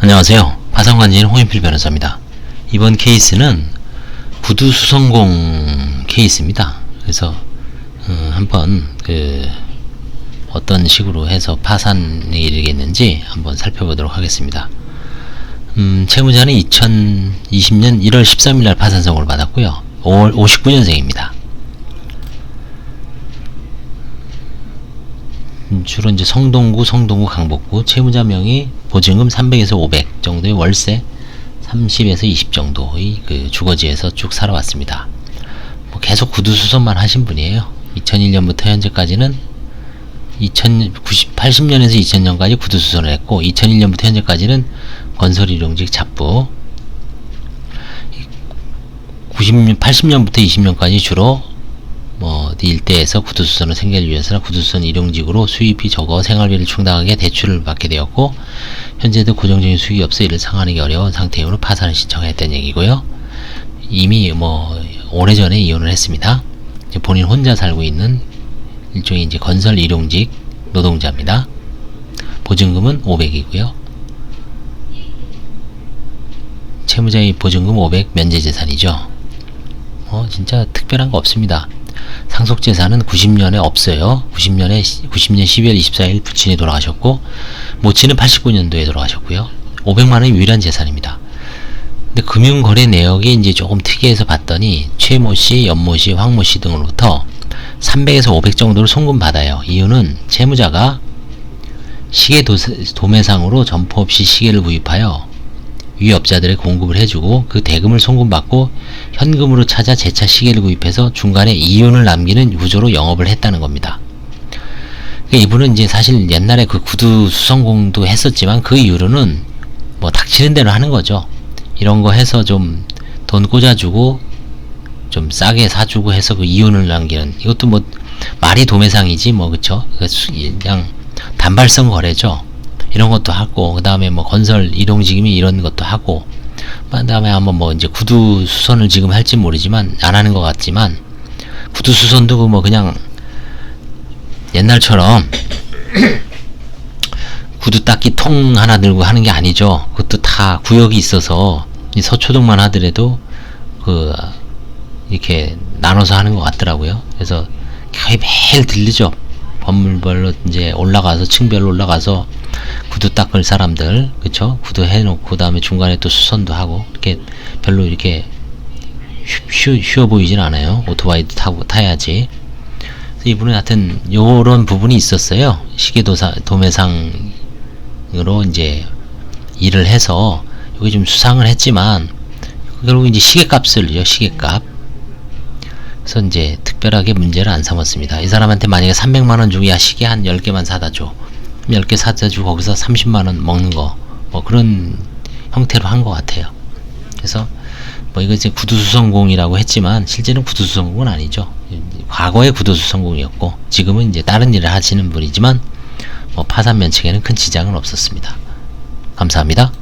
안녕하세요. 파산관진 홍인필 변호사입니다. 이번 케이스는 구두 수성공 케이스입니다. 그래서 어, 한번 그 어떤 식으로 해서 파산에 이르겠는지 한번 살펴보도록 하겠습니다. 음, 채무자는 2020년 1월 13일 날 파산 선고를 받았고요. 5월 59년생입니다. 음, 주로 이제 성동구, 성동구, 강북구 채무자 명의 보증금 300에서 500 정도의 월세 30에서 20 정도의 그 주거지에서 쭉 살아왔습니다. 뭐 계속 구두수선만 하신 분이에요. 2001년부터 현재까지는 2090, 80년에서 2000년까지 구두수선을 했고 2001년부터 현재까지는 건설일용직 잡부 90년, 80년부터 20년까지 주로 뭐 일대에서 구두수선을 생계를 위해서나 구두수선 일용직으로 수입이 적어 생활비를 충당하게 대출을 받게 되었고 현재도 고정적인 수익이 없어 이를 상환하기 어려운 상태이므로 파산을 신청했다는 얘기고요. 이미 뭐 오래전에 이혼을 했습니다. 본인 혼자 살고 있는 일종의 이제 건설 일용직 노동자입니다. 보증금은 500이고요. 채무자의 보증금 500 면제재산이죠. 어, 진짜 특별한 거 없습니다. 상속재산은 90년에 없어요. 90년에 90년 12월 24일 부친이 돌아가셨고 모친은 89년도에 돌아가셨고요. 500만 원이 유일한 재산입니다. 근데 금융거래 내역이 이제 조금 특이해서 봤더니 최모 씨, 연모 씨, 황모 씨 등으로부터 300에서 500 정도를 송금 받아요. 이유는 채무자가 시계 도매상으로 점포 없이 시계를 구입하여 위업자들의 공급을 해주고 그 대금을 송금받고 현금으로 찾아 재차 시계를 구입해서 중간에 이윤을 남기는 구조로 영업을 했다는 겁니다. 그러니까 이분은 이제 사실 옛날에 그 구두 수성공도 했었지만 그 이후로는 뭐 닥치는 대로 하는 거죠. 이런 거 해서 좀 돈 꽂아주고 좀 싸게 사주고 해서 그 이윤을 남기는 이것도 뭐 말이 도매상이지 뭐 그쵸? 그냥 단발성 거래죠. 이런 것도 하고 그 다음에 뭐 건설 이동직임이 이런 것도 하고 그 다음에 한번 뭐 이제 구두 수선을 지금 할지 모르지만 안 하는 것 같지만 구두 수선도 그뭐 그냥 옛날처럼 구두 닦기 통 하나 들고 하는 게 아니죠. 그것도 다 구역이 있어서 이 서초동만 하더라도 그 이렇게 나눠서 하는 것 같더라고요. 그래서 거의 매일 들리죠. 건물별로 이제 올라가서 층별로 올라가서 구두 닦을 사람들 그쵸? 구두 해놓고 그다음에 중간에 또 수선도 하고 이렇게 별로 이렇게 쉬, 쉬, 쉬워 보이진 않아요. 오토바이도 타고 타야지. 이분은 하여튼 요런 부분이 있었어요. 시계도사 도매상으로 이제 일을 해서 여기 좀 수상을 했지만 결국 이제 시계값을요 시계값. 그래서 이제 특별하게 문제를 안 삼았습니다. 이 사람한테 만약에 300만원 주고 야 시계 한 10개만 사다 줘. 10개 사다 주고 거기서 30만원 먹는 거. 뭐 그런 형태로 한 것 같아요. 그래서 뭐 이거 이제 구두수성공이라고 했지만 실제는 구두수성공은 아니죠. 과거의 구두수성공이었고 지금은 이제 다른 일을 하시는 분이지만 뭐 파산 면책에는 큰 지장은 없었습니다. 감사합니다.